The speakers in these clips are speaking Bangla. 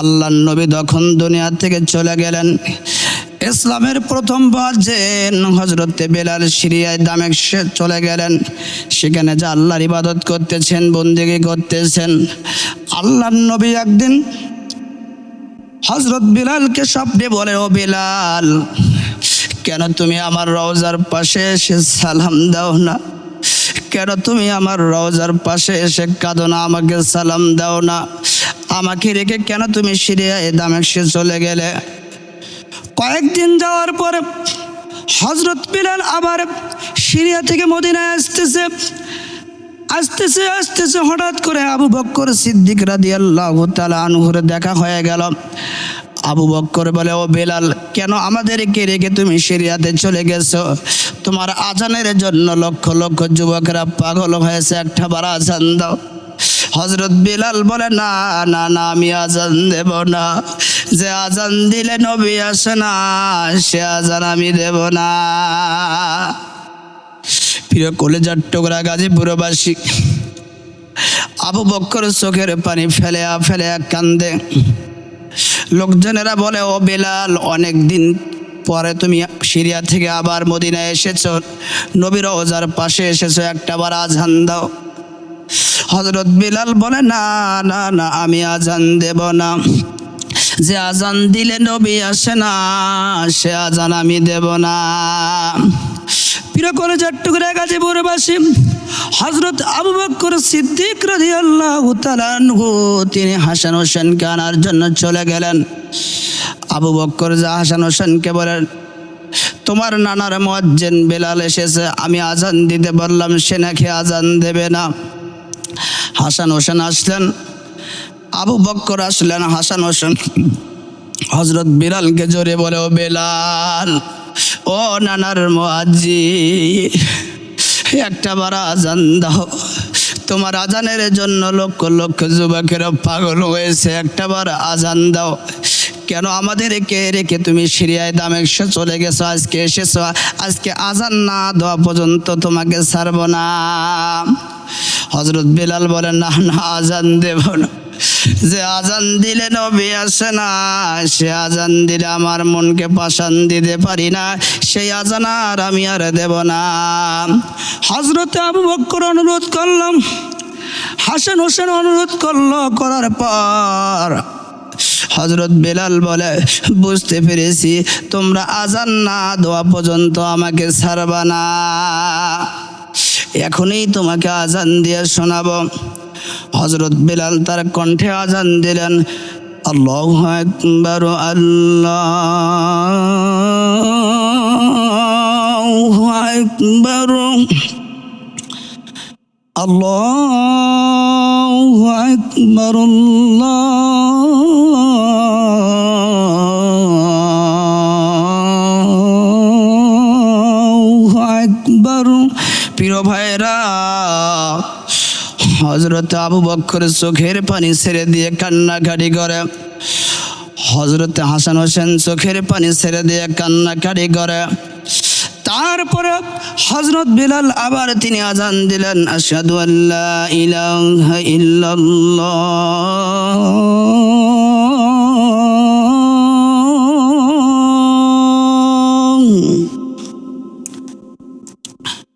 আল্লাহ নবী তখন দুনিয়া থেকে চলে গেলেন। ইসলামের প্রথম বাজেন হজরতে বেলাল সিরিয়ায় দামেক চলে গেলেন। সেখানে যে আল্লাহর ইবাদত করতেছেন, বন্দিগি করতেছেন। আল্লাহ নবী একদিন হজরত বিলালকে স্বপ্নে বলে, ও বিলাল, কেন তুমি আমার রওজার পাশে এসে সালাম দাও না? কেন তুমি আমার রওজার পাশে এসে কাঁদো না? আমাকে সালাম দাও না। আমাকে রেখে কেন তুমি সিরিয়ায় দামেশে চলে গেলে? কয়েকদিন যাওয়ার পরে হজরত বিলাল আবার সিরিয়া থেকে মদিনায় আসতেছে। আসতেছে আসতেছে, হঠাৎ করে আবু বক্কর সিদ্দিক রাদি আল্লাহ আনহুরে দেখা হয়ে গেল। আবু বক্কর বলে, ও বেলাল, কেন আমাদেরকে রেখে তুমি সিরিয়াতে চলে গেছো? তোমার আজানের জন্য লক্ষ লক্ষ যুবকেরা পাগল হয়েছে, একটা বার আজান দাও। হজরত বিলাল বলে, না না না, আমি আজান দেব না। যে আজান দিলে নবী আসে না, সে আজান আমি দেব না। প্রিয় কলেজার টুকরা গাজীপুরবাসী, আবু বক্কর চোখের পানি ফেলে ফেলে কান্দে। লোকজনেরা বলে, ও বেলাল, অনেক দিন পরে তুমি সিরিয়া থেকে আবার মদিনায় এসেছ। নবীর ওজার পাশে এসেছ, একটা বার আজান দাও। হজরত বিলাল বলে, না না না, আমি আজান দেব না। যে আজান দিলে নবী আসে না, সে আজান আমি দেব না। প্রিয় করে চট্টগ্রাম গাজীপুরবাসী হজরত আবু বক্কর সিদ্দিক তাআলা আনহু, তিনি হাসান হোসেনকে আনার জন্য চলে গেলেন। আবু বক্কর যা হাসান হোসেনকে বলেন, তোমার নানার মুয়াজ্জিন বেলাল এসেছে, আমি আজান দিতে বললাম, সে নাকি আজান দেবে না। হাসান হোসেন আসলেন। আবু বক্কর আসলেন, হাসান হোসেন হজরত বিলালকে জোরে বলে, ও বেলাল ও নানার মোয়াজি একটা বার আজান দাও। তোমার আজানের জন্য লক্ষ লক্ষ যুবকেরা পাগল হয়েছে, একটা বার আজান দাও। কেন আমাদের রেখে রেখে তুমি সিরিয়ায় দামেশে চলে গেছো, আজকে এসেছ? আজকে আজান না দেওয়া পর্যন্ত তোমাকে ছাড়বো না। হজরত বিলাল বলেন, না না, আজান দেব না। যে আজান দিলে নবী আসে না, সে আজান দিলে আমার মনকে পাশান দিতে পারি না, সেই আজান আর আমি আর দেব না। হজরতে আবু বক্কর অনুরোধ করলাম, হাসান হোসেন অনুরোধ করল করার পর হজরত বেলাল বলে, বুঝতে পেরেছি, তোমরা আজান না দেওয়া পর্যন্ত আমাকে ছাড়বা না। এখনই তোমাকে আজান দিয়ে শোনাবো। হজরত বিলাল তার কণ্ঠে আজান দিলেন আল্লাহ একবার আল্লাহ একবার আল্লাহ একবার আল্লাহ হজরত আবু বক্কর চোখের পানি ছেড়ে দিয়ে কান্নাকাটি করে। হজরত হাসান হোসেন চোখের পানি ছেড়ে দিয়ে কান্নাকাটি করে। তারপরে হজরত বিলাল আবার তিনি আজান দিলেন আসাদু আল্লাহ ইলাহ ইল্লাল্লাহ।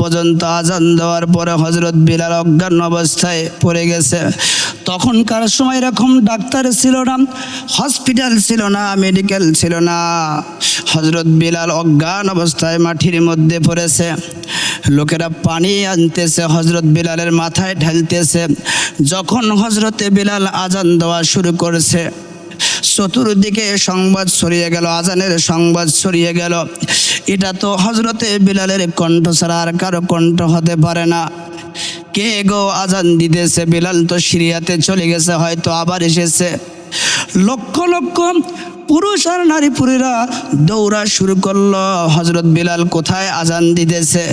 পর্যন্ত আজান দেওয়ার পরে হজরত বিলাল অজ্ঞান অবস্থায় পড়ে গেছে। তখনকার সময় এরকম ডাক্তার ছিল না, হসপিটাল ছিল না, মেডিকেল ছিল না। হজরত বিলাল অজ্ঞান অবস্থায় মাটির মধ্যে পড়েছে। লোকেরা পানি আনতেছে হজরত বিলালের মাথায় ঢালতেছে। যখন হজরতে বিলাল আজান দেওয়া শুরু করেছে চতুর্দিকে সংবাদ ছড়িয়ে গেল, আজানের সংবাদ ছড়িয়ে গেল। এটা তো হজরতে বিলালের কণ্ঠ ছাড়া আর কারও কণ্ঠ হতে পারে না। কে গো আজান দিতেছে? বিলাল তো সিরিয়াতে চলে গেছে, হয়তো আবার এসেছে। লক্ষ লক্ষ পুরুষ আর নারী পুরীরা দৌড়া শুরু করল হজরত বিলাল কোথায় আজান দিতেছে?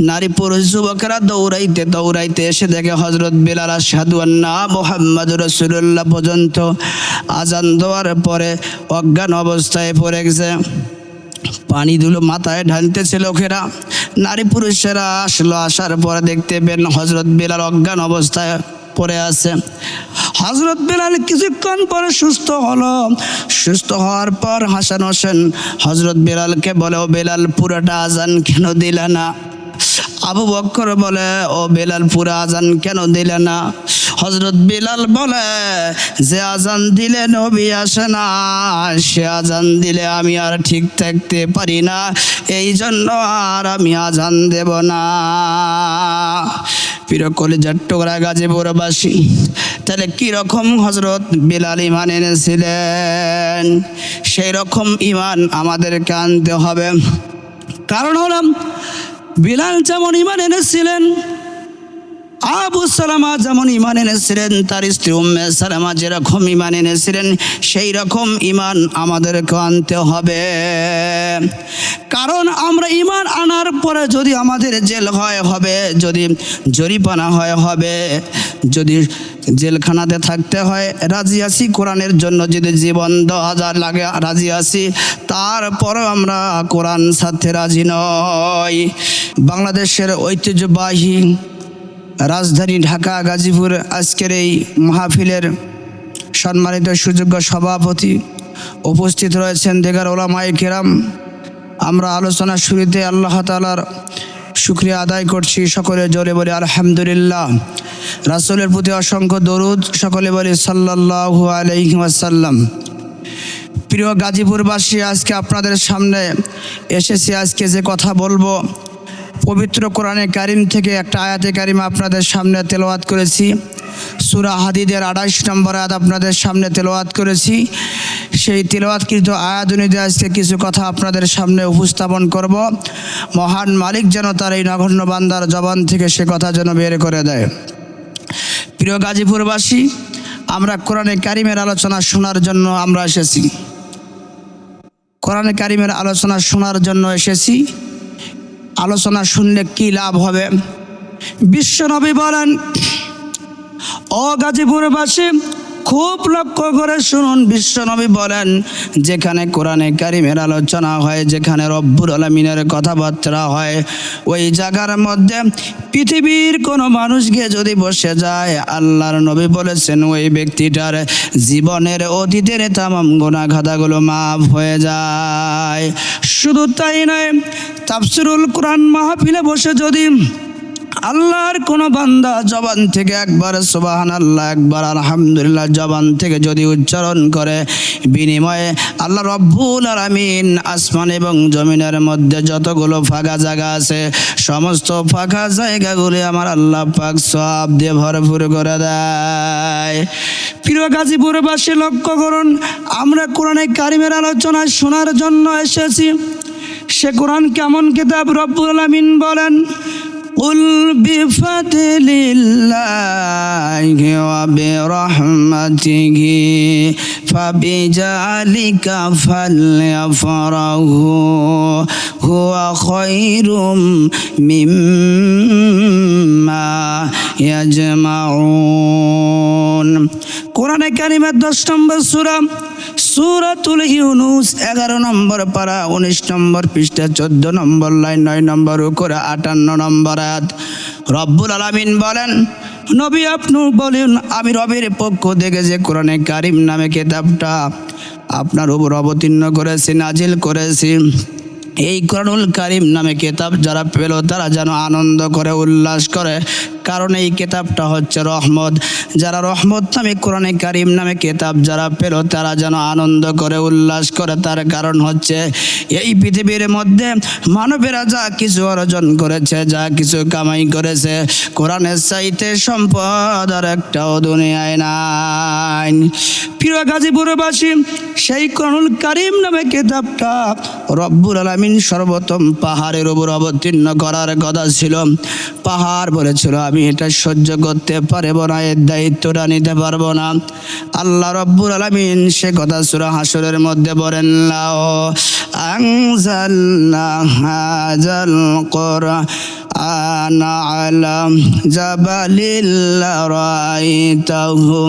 নারী পুরুষ যুবকেরা দৌড়াইতে দৌড়াইতে এসে দেখে হজরত বিলাল সাধু আন্না মোহাম্মদ রসুল্লাহ পর্যন্ত আজান দেওয়ার পরে অজ্ঞান অবস্থায় পড়ে গেছে। পানি দুলো মাথায় ঢালতেছে লোকেরা। নারী পুরুষেরা আসলো, আসার পরে দেখতে পেন হজরত বিলাল অজ্ঞান অবস্থায় পড়ে আছে। হজরত বিলাল কিছুক্ষণ পরে সুস্থ হলো। সুস্থ হওয়ার পর হাসান হোসেন হজরত বিলালকে বলে, ও বেলাল, পুরোটা আজান কেন দিলে না? আবু বক্কর বলে, ও বেলাল, পুরা আজান কেন দিলে না? হজরত বিলাল বলে, যে আজান দিলে নবী আসে না, সে আজান দিলে আমি আর ঠিক থাকতে পারি না এই জন্য আর আমি আজান দেব না। প্রিয় কলেজার টোকরা গাজীপুরবাসী, তাহলে কীরকম হজরত বিলাল ইমান এনেছিলেন? সেই রকম ইমান আমাদেরকে আনতে হবে। কারণ হলাম বিলাল যেমন ইমান এনেছিলেন আবু সালামা যেমন ইমান এনেছিলেন, তার স্ত্রী উম্মে সালামা যেরকম ইমান এনেছিলেন সেই রকম ইমান আমাদেরকে আনতে হবে। কারণ আমরা ইমান আনার পরে যদি আমাদের জেল হয়, হবে, যদি জরিপানা হয়, হবে, যদি জেলখানাতে থাকতে হয়, রাজি আসি কোরআনের জন্য, যদি জীবন হাজার লাগে, রাজি আসি তারপরও আমরা কোরআন সাথে রাজি নয় বাংলাদেশের ঐতিহ্যবাহী রাজধানী ঢাকা, গাজীপুর আজকের এই মাহফিলের সম্মানিত সুযোগ্য সভাপতি উপস্থিত রয়েছেন দেগার ওলামাই কেরাম। আমরা আলোচনার শুরুতে আল্লাহ তালার শুক্রিয়া আদায় করছি। সকলে জোরে বলে আলহামদুলিল্লাহ। রাসূলের প্রতি অসংখ্য দরুদ। সকলে বলি সাল্লাল্লাহু আলাইহি ওয়াসাল্লাম। প্রিয় গাজীপুরবাসী, আজকে আপনাদের সামনে এসেছি। আজকে যে কথা বলব পবিত্র কোরআনে কারিম থেকে একটা আয়াতে কারিম আপনাদের সামনে তেলাওয়াত করেছি। সুরা হাদিদের আড়াইশ নম্বর আয়াত আপনাদের সামনে তেলাওয়াত করেছি। সেই তেলাওয়াতকৃত আয়াত অনুযায়ী আজকে কিছু কথা আপনাদের সামনে উপস্থাপন করব। মহান মালিক যেন তার এই নগণ্য বান্দার জবান থেকে সে কথা যেন বের করে দেয়। প্রিয় গাজীপুরবাসী, আমরা কোরআনে কারিমের আলোচনা শোনার জন্য আমরা এসেছি। কোরআনে কারিমের আলোচনা শোনার জন্য এসেছি। আলোচনা শুনলে কি লাভ হবে? বিশ্বনবী বলেন ও গাজীপুরবাসী খুব লক্ষ্য করে শুনুন বিশ্বনবী বলেন, যেখানে কোরআনে কারিমের আলোচনা হয়, যেখানে রব্বুর আলমিনের কথাবার্তা হয়, ওই জায়গার মধ্যে পৃথিবীর কোনো মানুষ গিয়ে যদি বসে যায়, আল্লাহর নবী বলেছেন, ওই ব্যক্তিটার জীবনের অতীতের তামাম গোনা খাতাগুলো মাফ হয়ে যায়। শুধু তাই নয়, তাফসিরুল কোরআন মাহফিলে বসে যদি আল্লাহর কোন বান্দা জবান থেকে একবার সুবাহান আল্লাহ একবার আলহামদুলিল্লাহ জবান থেকে যদি উচ্চারণ করে, বিনিময়ে আল্লাহ রব্বুল আলামিন আসমান এবং জমিনের মধ্যে যতগুলো ফাঁকা জায়গা আছে, সমস্ত ফাঁকা জায়গাগুলি আমার আল্লাহ পাক সব দিয়ে ভরপুর করে দেয়। প্রিয় গাজীপুরবাসী, লক্ষ্য করুন, আমরা কোরআনে কারিমের আলোচনা শোনার জন্য এসেছি। সে কোরআন কেমন কিতাব? রব্বুল আলামিন বলেন قل بفضل الله وبرحمته فبذلك فليفرحوا هو خير مما يجمعون কোরআনে কারিমের দশ নম্বর সুরা সুরাতুল ইউনুস এগারো নম্বর পারা, উনিশ নম্বর পৃষ্ঠা, চোদ্দ নম্বর লাইন, নয় নম্বর করে আটান্ন নম্বর আয়াত। রব্বুল আলামিন বলেন, নবী আপনি বলেন, আমি রবির পক্ষ থেকে যে কোরআনে কারিম নামে কেতাবটা আপনার উপর অবতীর্ণ করেছি, নাজিল করেছি, এই করণুল কারিম নামে কেতাব যারা পেল, তারা যেন আনন্দ করে, উল্লাস করে। কারণ এই কেতাবটা হচ্ছে রহমত। যারা রহমত নামে কোরআনে কারিম নামে কেতাব যারা পেল, তারা যেন আনন্দ করে, উল্লাস করে। তার কারণ হচ্ছে এই পৃথিবীর মধ্যে মানবেরা যা কিছু অর্জন করেছে, যা কিছু কামাই করেছে, কোরআনের চাইতে সম্পদ আর একটাও দুনিয়ায় নাই। প্রিয় গাজীপুরবাসী, সেই কোরআনুল কারিম নামে কিতাবটা রব্বুল আলামিন সর্বপ্রথম পাহাড়ের উপর অবতীর্ণ করার কথা ছিল। পাহাড় বলেছিল আমি এটা সহ্য করতে পারবো না এর দায়িত্বটা নিতে পারবো না আল্লাহ রব্বুল আলামিন সে কথা সুরা হাসরের মধ্যে বলেন লাও আনজালনা হাজাল কোরআন আলা জাবালিল রাআইতাহু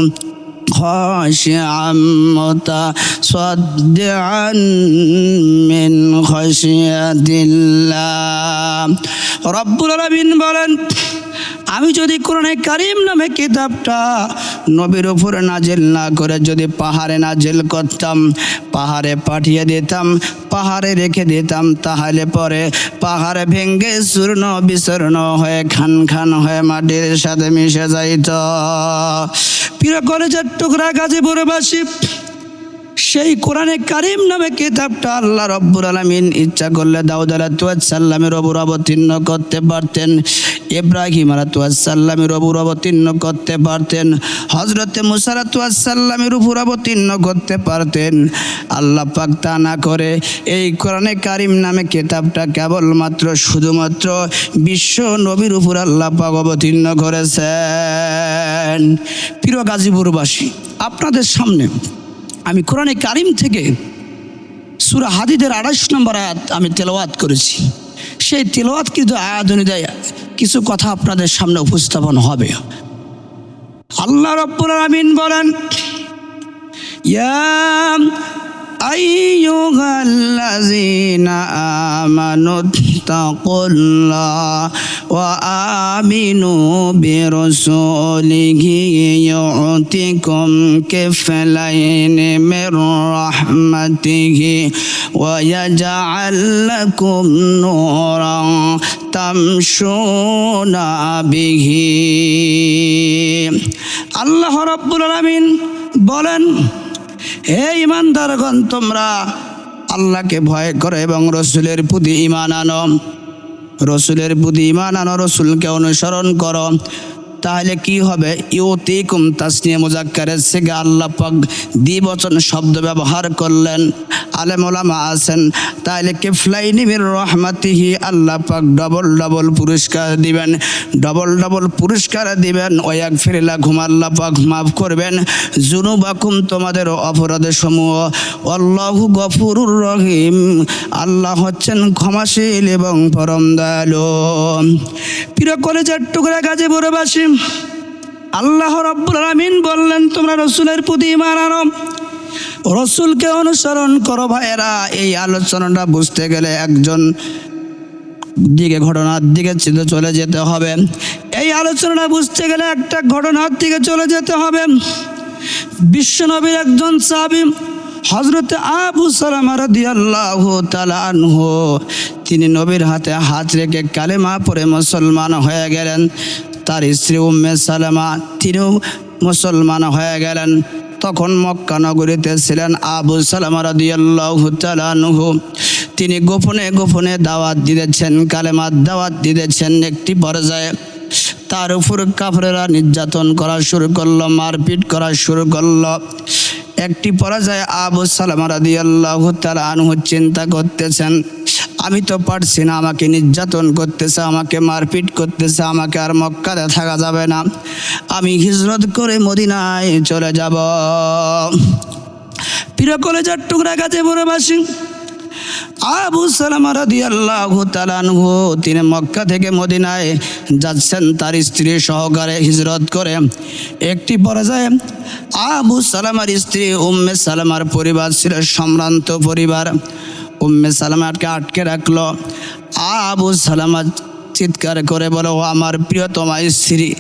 خاشعا متصدعا من خشية الله রব্বুল আলামিন বলেন আমি যদি কোরআনে কারিম নামে কিতাবটা নবীর উপরে নাজেল না করে, যদি পাহাড়ে নাজেল করতাম, পাহাড়ে পাঠিয়ে দিতাম, পাহাড়ে রেখে দিতাম, তাহলে পরে পাহাড়ে ভেঙ্গে চূর্ণ বিচূর্ণ হয়ে, খান খান হয়ে মাটির সাথে মিশে যাইত। প্রিয় কলেজের টুকরা গাজীপুরবাসী সেই কোরআনে কারিম নামে কিতাবটা আল্লাহ রব্বুর আলমিন ইচ্ছা করলে দাউদ আলাহাল্লামের ওপর অবতীর্ণ করতে পারতেন, ইব্রাহিম আলাহাল্লামের ওপর অবতীর্ণ করতে পারতেন হজরতে মুসারাতুয়াসাল্লামের উপর অবতীর্ণ করতে পারতেন। আল্লাহ পাক তা না করে এই কোরআনে কারিম নামে কিতাবটা কেবলমাত্র শুধুমাত্র বিশ্ব নবীর উপর আল্লাহ পাক অবতীর্ণ করেছেন। প্রিয় গাজীপুরবাসী, আপনাদের সামনে আমি কোরআনে কারিম থেকে সুরা হাদিদের আড়াইশ নম্বর আয়াত আমি তেলাওয়াত করেছি সেই তেলাওয়াত কিন্তু আয়াত অনুযায়ী কিছু কথা আপনাদের সামনে উপস্থাপন হবে আল্লাহ রব্বুল আলামিন বলেন ইয়া أيها الذين آمنوا اتقوا الله وآمنوا برسوله يعطكم كفلين من رحمته ويجعل لكم نورا تمشون به আল্লাহ রব্বুল আলামিন বলেন হে ইমানদারগণ তোমরা আল্লাহকে ভয় করো এবং রসুলের প্রতি ইমান আনো রসুলের প্রতি ইমান আনো রসুলকে অনুসরণ করো। তাহলে কি হবে? ইউতিকুম তাসনিয়া মুজাক্কারের থেকে আল্লাহ পাক দ্বিবচন শব্দ ব্যবহার করলেন। আলেম ওলামা আছেন, তাহলে কেফলাইনি মির রহমাতিহি আল্লাহ পাক ডবল ডবল পুরস্কার দিবেন। ডবল ডবল পুরস্কার দিবেন ওয়াক ফিরিলা ঘুম আল্লাহ পাক মাফ করবেন। জুনুবাকুম তোমাদের অপরাধ সমূহ আল্লাহু গফুরুর রহিম, আল্লাহ হচ্ছেন ক্ষমাশীল এবং পরম দয়ালু। প্রিয় কলেজের টুকরা গাছে বড়বাসী আল্লাহ রব্বুল আলামিন বললেন, তোমরা রসুলের প্রতি ইমান আনো। রসুলকে অনুসরণ করো ভাইয়েরা। এই আলোচনাটা বুঝতে গেলে একজন দিকে ঘটনার দিকে চলে যেতে হবে। এই আলোচনাটা বুঝতে গেলে একটা ঘটনার দিকে চলে যেতে হবে। বিশ্বনবীর একজন সাহাবী হজরত আবু সালামা রাদিয়াল্লাহু তাআলা আনহু, তিনি নবীর হাতে হাত রেখে কালেমা পরে মুসলমান হয়ে গেলেন। তার স্ত্রী উম্মে সালামা তিনিও মুসলমান হয়ে গেলেন। তখন মক্কা নগরীতে ছিলেন আবু সালামা রাদিয়াল্লাহু তিনি গোপনে গোপনে দাওয়াত দিতেছেন কালেমার দাওয়াত দিতেছেন একটি পর্যায়ে। তার উপর কাফরেরা নির্যাতন করা শুরু করল, মারপিট করা শুরু করল। একটি পর্যায়ে আবু সালামা রাদিয়াল্লাহু তাআলা আনহু চিন্তা করতেছেন আমি তো পারছি না, আমাকে নির্যাতন করতেছে, আমাকে মারপিট করতেছে, আমাকে আর মক্কাতে থাকা যাবে না। আমি হিজরত করে মদিনায় চলে যাব। প্রিয় কলেজের টুকরা গাছে বড়বাসী আবু সালামা রাদিয়াল্লাহু তাআলা আনহু, তিনি মক্কা থেকে মদিনায় যাচ্ছেন, তার স্ত্রী সহকারে হিজরত করে। একটি পর্যায়ে আবু সালামার স্ত্রী উম্মে সালামার পরিবার ছিল, সম্ভ্রান্ত পরিবার। উম্মে সালামাকে আটকে রাখল। আবু সালামা চিৎকার করে বলো, "ও আমার প্রিয়তমা স্ত্রী,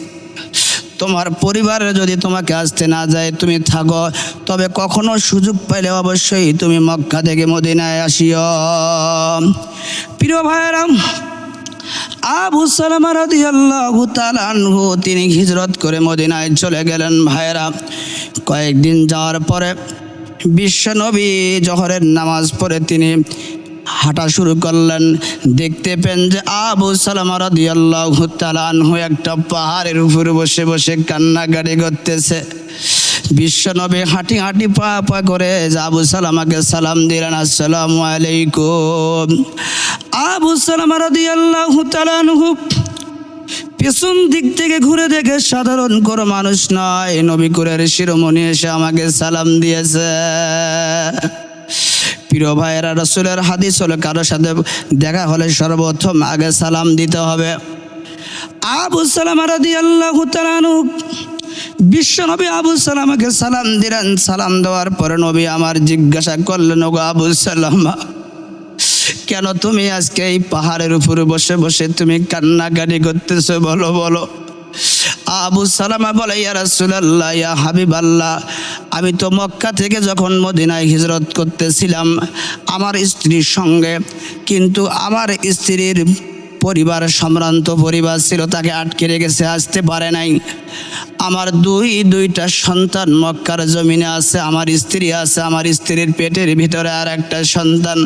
তোমার পরিবারে যদি তোমাকে আসতে না যায়, তুমি থাকো। তবে কখনো সুযোগ পাইলে অবশ্যই তুমি মক্কা থেকে মদিনায় আসিও। প্রিয় ভাইয়েরা, আবু সালামা রাদিয়াল্লাহু আনহু, তিনি হিজরত করে মদিনায় চলে গেলেন। ভাইরা কয়েকদিন যাওয়ার পরে বিশ্বনবী জহরের নামাজ পড়ে তিনি হাঁটা শুরু করলেন। দেখতে পেন যে আবু সালামা রাদিয়াল্লাহু একটা পাহাড়ের উপরে বসে বসে কান্নাকাটি করতেছে। বিশ্বনবী হাঁটি হাঁটি পা পা করে আবু সালামাকে সালাম দিলেন, আসসালামু আলাইকুম। আবু সালামা রাদিয়াল্লাহু তাআলা আনহু পেছন দিক থেকে ঘুরে দেখে সাধারণ কোনো মানুষ নয়। নবী কুরের শিরোমণি এসে আমাকে সালাম দিয়েছে। প্রিয় ভাইয়েরা, রসুলের হাদিস হলে কারোর সাথে দেখা হলে সর্বপ্রথম আগে সালাম দিতে হবে। আবু সালাম রাদি আল্লাহ বিশ্ব নবী আবু সালামাকে সালাম দিলেন। সালাম দেওয়ার পরে নবী আমার জিজ্ঞাসা করলেন, ওগো আবু সালামা কেন তুমি আজকে এই পাহাড়ের উপরে বসে বসে তুমি কান্নাকাটি করতেছো? বলো বলো। আবু সালামা বলে, ইয়া ইয়া হাবিবাল্লাহ, আমি তো মক্কা থেকে যখন মদিনায় হিজরত করতেছিলাম আমার স্ত্রীর সঙ্গে, কিন্তু আমার স্ত্রীর পরিবার, সম্ভ্রান্ত পরিবার ছিল, তাকে আটকে রেখেছে, আসতে পারে নাই। আমার দুই, দুইটা সন্তান মক্কার জমিনে আছে, আমার স্ত্রী আছে, আমার স্ত্রীর পেটের ভিতরে আর একটা সন্তান।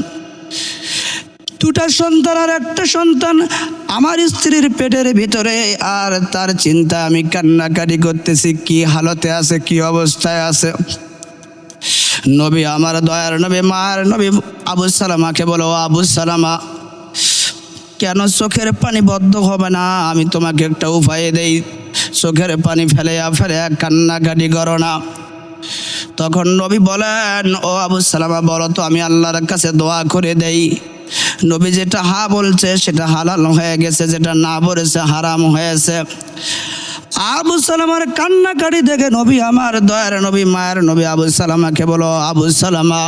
দুটা সন্তান আর একটা সন্তান। আমার স্ত্রীর পেটের ভিতরে আর তার চিন্তা আমি কান্নাকাটি করতেছি, কি হালতে আছে, কি অবস্থায় আছে। নবী আমার দয়ার নবী, মার নবী আবু সালামাকে বলো আবু সালামা, কেন চোখের পানি বদ্ধ হবে না? আমি তোমাকে একটা উপায় দেই। চোখের পানি ফেলে ফেলে কান্নাকাটি করো না। তখন নবী বলেন, ও আবু সালামা, বলো তো, আমি আল্লাহর কাছে দোয়া করে দেই। নবী যেটা হা বলছে, সেটা হালাল হয়ে গেছে, যেটা না বলেছে, হারাম হয়েছে। আবু সালামার কান্নাকাটি দেখে নবী আমার দয়ার নবী, মায়ের নবী আবু সালামাকে বলো, আবু সালামা,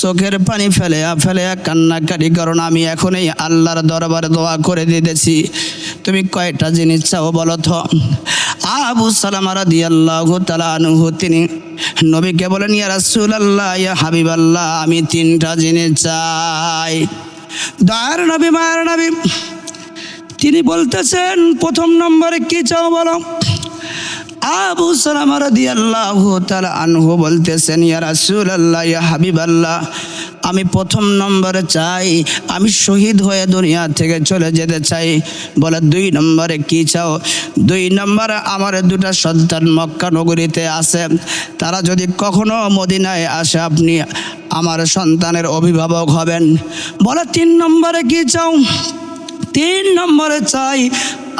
চোখের পানি ফেলে ফেলে কান্নাকাটি কারণ আমি এখনই আল্লাহর দরবারে দোয়া করে দিতেছি। তুমি কয়টা জিনিস চাও বলো তো? আবু সালামারা দিয়াল্লাহ তাআলা আনহু, তিনি নবীকে বলেন, ইয়া রাসুল আল্লাহ ইয়া হাবিব আল্লাহ আমি তিনটা জেনে চাই। দয়ার নবী, মায়ের নবী, তিনি বলতেছেন, প্রথম নম্বরে কি চাও বলো? আবু সালামা রাদিয়াল্লাহু তাআলা আনহু বলতেছেন, ইয়া রাসূলুল্লাহ, ইয়া হাবিবাল্লাহ, আমি প্রথম নম্বরে চাই, আমি শহীদ হয়ে দুনিয়া থেকে চলে যেতে চাই। বলে, দুই নম্বরে কি চাও? দুই নম্বরে আমার দুটা সন্তান মক্কা নগরীতে আছে। তারা যদি কখনো মদিনায় আসে, আপনি আমার সন্তানের অভিভাবক হবেন। বলে, তিন নম্বরে কি চাও? তিন নম্বরে চাই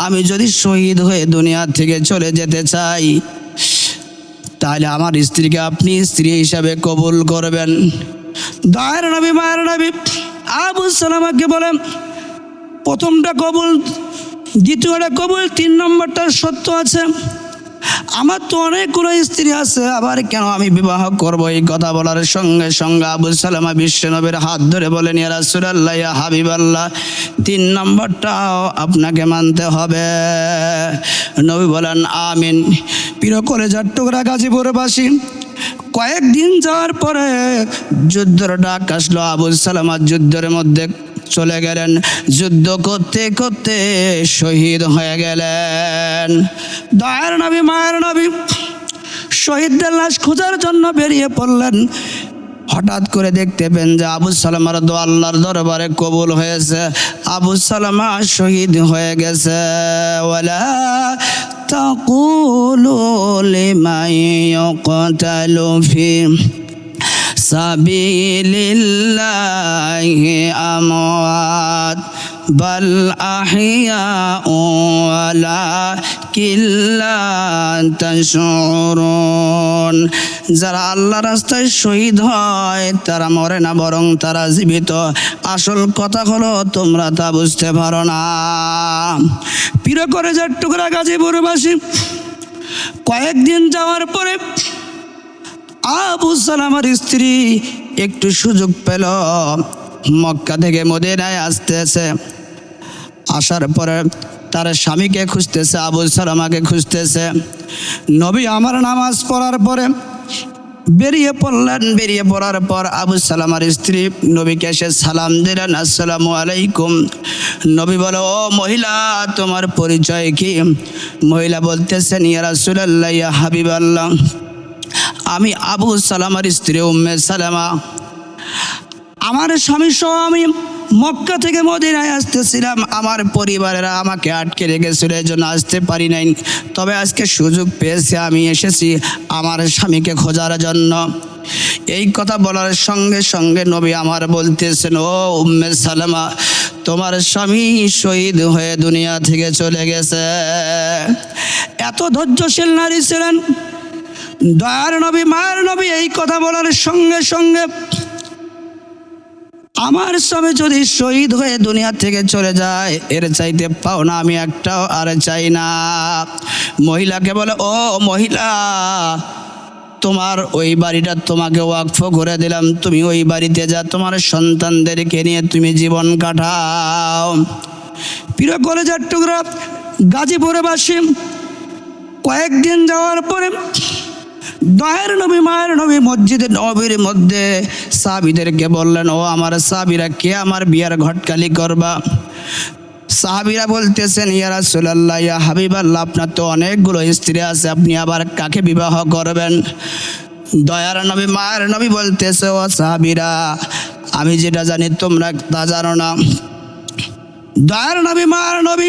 আমি যদি শহীদ হয়ে দুনিয়া থেকে চলে যেতে চাই, তাহলে আমার স্ত্রীকে আপনি স্ত্রী হিসাবে কবুল করবেন। দয়ের নবী, মায়ের নবী, আবু সালামাকে বলেন, প্রথমটা কবুল, দ্বিতীয়টা কবুল, তিন নম্বরটা সত্য আছে। আমার তো অনেকগুলো স্ত্রী আছে, আবার কেন আমি বিবাহ করব? এই কথা বলার সঙ্গে সঙ্গে আবু সালামা বিশ্বনবীর হাত ধরে বলেন, ইয়া রাসূলুল্লাহ, ইয়া হাবিবাল্লাহ, তিন নম্বরটাও আপনাকে মানতে হবে। নবী বলেন, আমিন। প্রিয় কলেজার টুকরা গাজীপুরবাসী, কয়েকদিন যাওয়ার পরে যুদ্ধের ডাক আসলো আবু সালামা যুদ্ধের মধ্যে। চলে গেলেন যুদ্ধ করতে করতে শহীদ হয়ে গেলেন দয়ার নবী মায়ের নবী শহীদদের লাশ খোঁজার জন্য বেরিয়ে পড়লেন হঠাৎ করে দেখতে পেন যে আবু সালামার দো আল্লাহর দরবারে কবুল হয়েছে আবু সালামা শহীদ হয়ে গেছে ওয়ালা تقولوا لمن يقتل في সাবিলিল্লাহি আমওয়াত, বল আহিয়া ওয়ালা কিল্লা তাশুরুন যারা আল্লাহ রাস্তায় শহীদ হয়, তারা মরে না, বরং তারা জীবিত। আসল কথা হলো, তোমরা তা বুঝতে পারো না। প্রিয় করে যার টুকরা গাজীপুরবাসী, কয়েকদিন যাওয়ার পরে আবু সালামার স্ত্রী একটু সুযোগ পেল। মক্কা থেকে মদিনায় আসতেছে। আসার পরে তার স্বামীকে খুঁজতেছে, আবু সালামাকে খুঁজতেছে। নবী আমার নামাজ পড়ার পরে বেরিয়ে পড়লেন। বেরিয়ে পড়ার পর আবু সালামার স্ত্রী নবীকে এসে সালাম দিলেন, আসসালামু আলাইকুম। নবী বলো, ও মহিলা, তোমার পরিচয় কি? মহিলা বলতেছেন, ইয়া রাসূলুল্লাহ, ইয়া হাবিবাল্লাহ। আমি আবু সালামার স্ত্রী উম্মে সালামা। আমার স্বামী সহ আমি মক্কা থেকে মদিনায় আসতেছিলাম। আমার পরিবারেরা আমাকে আটকে রেখেছিল, এই জন্য আসতে পারি নাই। তবে আজকে সুযোগ পেয়েছি, আমি এসেছি আমার স্বামীকে খোঁজার জন্য। এই কথা বলার সঙ্গে সঙ্গে নবী আমার বলতেছেন, ও উম্মে সালামা, তোমার স্বামী শহীদ হয়ে দুনিয়া থেকে চলে গেছে। এত ধৈর্যশীল নারী ছিলেন দয়ার নবী, মায়ের নবী, এই কথা বলার সঙ্গে সঙ্গে আমার স্বামী যদি শহীদ হয়ে দুনিয়া থেকে চলে যায়, এর চাইতে পাও না আমি একটাও আর চাই না। মহিলাকে বলে, ও মহিলা, তোমার ওই বাড়িটা তোমাকে ওয়াকফ করে দিলাম। তুমি ওই বাড়িতে যা, তোমার সন্তানদেরকে নিয়ে তুমি জীবন কাটাও। প্রিয় কলেজের টুকরা গাজীপুরে বাসী কয়েকদিন যাওয়ার পরে দয়ের নবী, মায়ের নবী মসজিদে নবীর মধ্যে সাহাবিদেরকে বললেন, ও আমার সাহাবিরা, কে আমার বিয়ার ঘটকালি করবা? সাহাবিরা বলতেছেন ইয়ারা রাসূলুল্লাহ, ইয়া হাবিবাল্লাহ, আপনার তো অনেকগুলো স্ত্রী আছে, আপনি আবার কাকে বিবাহ করবেন? দয়ার নবী, মায়ের নবী বলতেছে, ও সাহাবিরা, আমি যেটা জানি তোমরা তা জানো না। দয়ার নবী, মায়ের নবী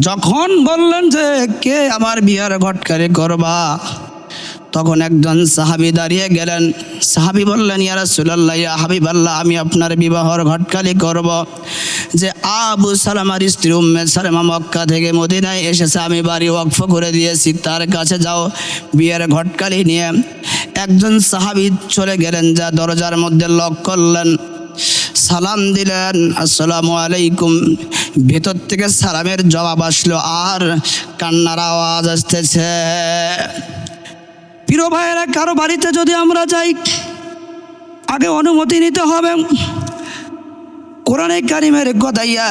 যখন বললেন যে, কে আমার বিয়ার ঘটকারি করবা? তখন একজন সাহাবি দাঁড়িয়ে গেলেন। সাহাবি বললেন, ইয়া রাসূলুল্লাহ, ইয়া হাবিবাল্লাহ, আমি আপনার বিবাহর ঘটকালি করব। যে আবু সালামার স্ত্রী উম্মে সালামা মক্কা থেকে মদিনায় এসেছে, আমি বাড়ি ওয়াকফ করে দিয়েছি, তার কাছে যাও, বিয়ের ঘটকালি নিয়ে। একজন সাহাবি চলে গেলেন, যা দরজার মধ্যে লক করলেন। সালাম দিলেন, আসসালামু আলাইকুম। ভেতর থেকে সালামের জবাব আসলো, আর কান্নার আওয়াজ আসতেছে। প্রিয় ভাইয়েরা, কারও বাড়িতে যদি আমরা যাই, আগে অনুমতি নিতে হবে। কোরআনে কারিমের কথা ইয়া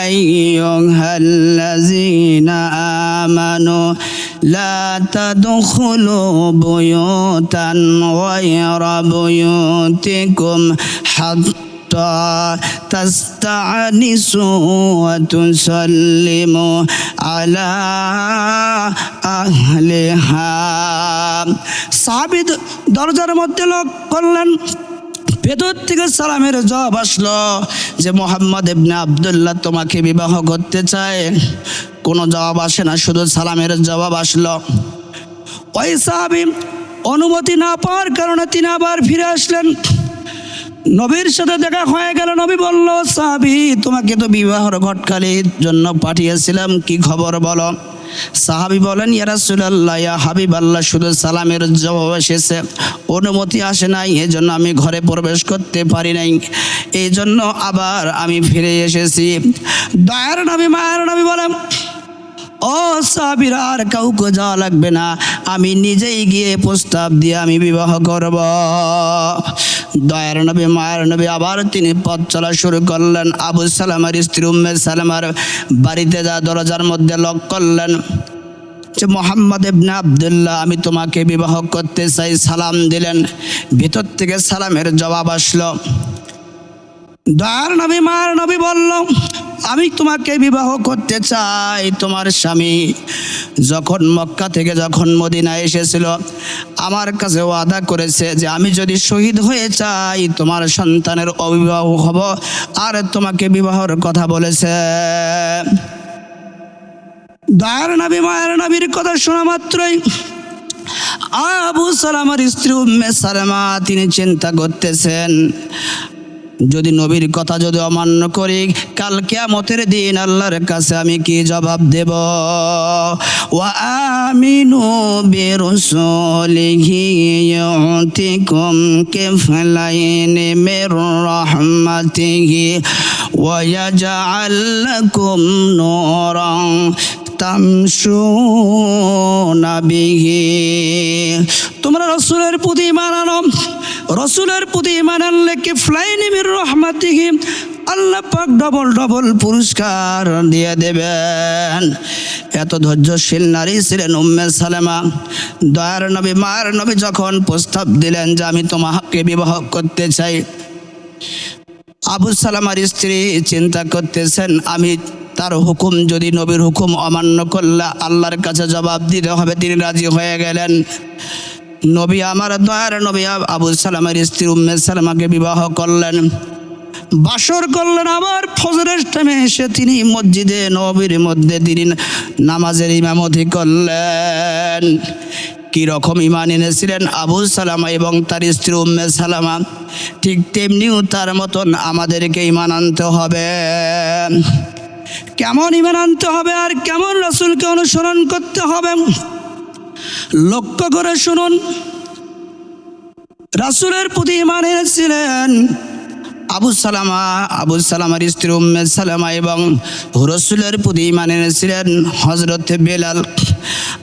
আইয়ুহাল্লাযীনা আমানু লা তাদখুলু তাস্তানিসু ওয়া তুসাল্লিমু আলা আহলিহা সাহাবী দরজার মধ্যে লক করলেন। ভেতর থেকে সালামের জবাব আসলো যে মোহাম্মদ ইবনে আবদুল্লাহ তোমাকে বিবাহ করতে চায়। কোনো জবাব আসে না, শুধু সালামের জবাব আসলো। ওই সাহাবি অনুমতি না পাওয়ার কারণে তিনি আবার ফিরে আসলেন। নবীর সাথে দেখা হয়ে গেল, নবী বলল, সাহাবি, তোমাকে তো বিবাহর ঘটকালির জন্য পাঠিয়েছিলাম, কি খবর বলো? সাহাবি বলেন ইয়ারাসুল্লাহ ইয়া হাবিব আল্লাহ শুধু সালামের জবাব এসেছে, অনুমতি আসে নাই, এজন্য আমি ঘরে প্রবেশ করতে পারি নাই এই জন্য আবার আমি ফিরে এসেছি। দয়ার নবী, মায়ের নবী বলেন, ও সাবির আর কাউকে যাওয়া লাগবে না, আমি নিজেই গিয়ে প্রস্তাব দিয়ে আমি বিবাহ করব। দয়ার নবী, মায়ের নবী আবার তিনি পথ চলা শুরু করলেন। আবু সালামার স্ত্রী উম্মে সালামার বাড়িতে যা দরজার মধ্যে লক করলেন। যে মোহাম্মদ ইবনে আবদুল্লাহ, আমি তোমাকে বিবাহ করতে চাই, সালাম দিলেন। ভিতর থেকে সালামের জবাব আসলো। দয়ার নবী, মায়ের নবী বলল আমি তোমাকে বিবাহ করতে চাই। তোমার স্বামী যখন মক্কা থেকে যখন মদিনা এসেছিল, আমার কাছে ওয়াদা করেছে যে আমি যদি শহীদ হয়ে চাই তোমার সন্তানের অবিবাহ হব আর তোমাকে বিবাহর কথা বলেছে। দয়ার নবী, মায়ের নবীর কথা শোনা মাত্রই আবু সালামার স্ত্রী উম্মে সালামা, তিনি চিন্তা করতেছেন যদি নবীর কথা যদি অমান্য করি, কাল কেয়ামতের দিন আল্লাহর কাছে আমি কি জবাব দেব? ওয়া আমিনু বিরসুলিহি ইউতিকুম কিফলাইন মির রাহমাতিহি ওয়া ইয়াজআল লাকুম নূরান তামশুনা বিহি। তোমরা রসুলের প্রতি ইমান আনো। রসুলের প্রতি ইমান আনলে কি ফ্লাইনিমির রহমাতিহি? আল্লাহ পাক ডবল ডবল পুরস্কার দিয়ে দেবেন। এত ধৈর্যশীল নারী ছিলেন উম্মে সালেমা। দয়ার নবী, মায়ের নবী যখন প্রস্তাব দিলেন যে আমি তোমাকে বিবাহ করতে চাই, আবু সালামার স্ত্রী চিন্তা করতেছেন, আমি তার হুকুম যদি নবীর হুকুম অমান্য করলে আল্লাহর কাছে জবাব দিতে হবে, তিনি রাজি হয়ে গেলেন। নবী আমার দয়ার নবী আবু সালামের স্ত্রী উম্মে সালামাকে বিবাহ করলেন। বাসর করলেন আবার ফজরের টাইমে এসে তিনি মসজিদে নবীর মধ্যে তিনি নামাজের ইমামতি করলেন। কি রকম ইমান এনেছিলেন আবু সালামা এবং তার স্ত্রী উম্মে সালামা? ঠিক তেমনিও তার মতন আমাদেরকে ইমান আনতে হবে। কেমন ইমান আনতে হবে আর কেমন রসুলকে অনুসরণ করতে হবে? লক্ষ্য করে শুনুন। রাসুলের প্রতি ইমান এনেছিলেন। আবু সালামা, আবু সালামার স্ত্রী উম্মে সালামা এবং রসুলের প্রতি ইমান এনেছিলেন হজরত বেলাল।